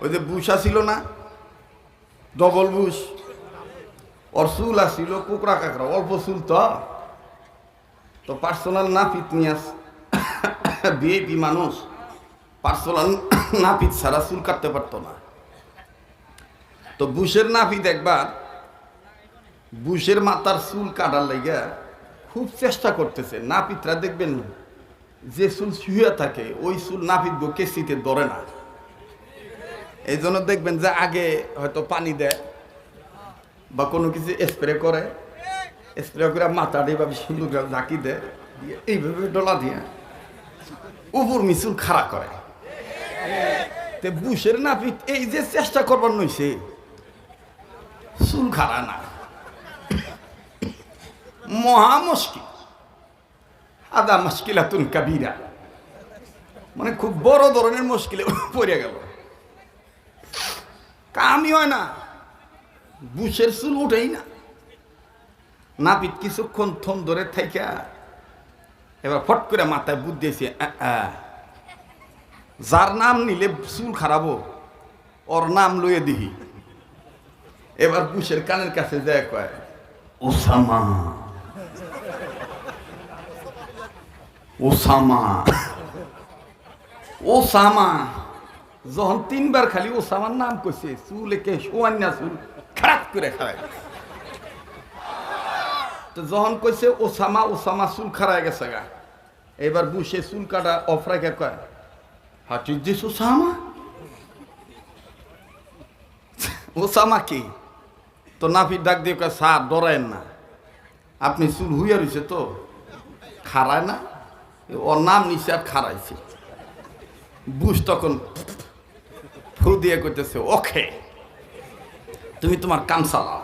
ওই যে বুশ ছিল না, ডবল বুশ ওর চুল আসছিল কুকরা কাকরা অল্প চুল তো। তো পার্সোনাল নাপিত নিয়ে আস বিএপি মানুষ পার্সোনাল নাপিত ছাড়া চুল কাটতে পারতো না। তো বুশের নাপিত একবার বুশের মাথার চুল কাটার লাইগা খুব চেষ্টা করতেছে। নাপিতরা দেখবেন, যে চুল শুয়ে থাকে, ওই চুল নাপিত গো কেসিতে ধরে না। এই জন্য দেখবেন যে আগে হয়তো পানি দেয় বা কোনো কিছু স্প্রে করে। স্প্রে করে মাথা দিয়ে ভাবে সুন্দর ঝাঁকি দেয়, দিয়ে এইভাবে ডলা দিয়ে উপর মিচুল খাড়া করে। তে বুশের নাপিত এই যে চেষ্টা করবার নইছে, চুল খাড়া না। মহা মুশকিল। আদা মুশকিলাতুন কাবিরা। মানে খুব বড় ধরনের মুশকিলে পড়ে গেল। কামই হয় না। বুসের চুল উঠেই না। নাপিত কিছুক্ষণ থন ধরে থাইকা, এবার ফট করে মাথায় বুদ্ধি দিয়েছে যার নাম নিলে চুল খারাপো ওর নাম লইয়ে দিহি। এবার বুসের কানের কাছে যায় কয়, ওসামা ওসামা ওসামা। যখন তিনবার খালি ওসামার নাম কইছে, চুল একে সোয়ান্যা চুল খারাপ করে খায়। তো যখন কইছে, ওসামা ওসামা চুল খারায় গেছে গা। এবার বুসে চুল কাটা অফ রাখে কয়, হাটি দিস ওসামা? ওসামা কি? তো নাফির ডাক দিয়ে কয়, স্যার, ডরায়েন না। আপনি চুল হুইয়া রয়েছে তো। খারায় না? ওর নাম নিচে আর খারাইছে। বুশ তখন ফু দিয়ে করতেছে ওকে তুমি তোমার কাম চালাও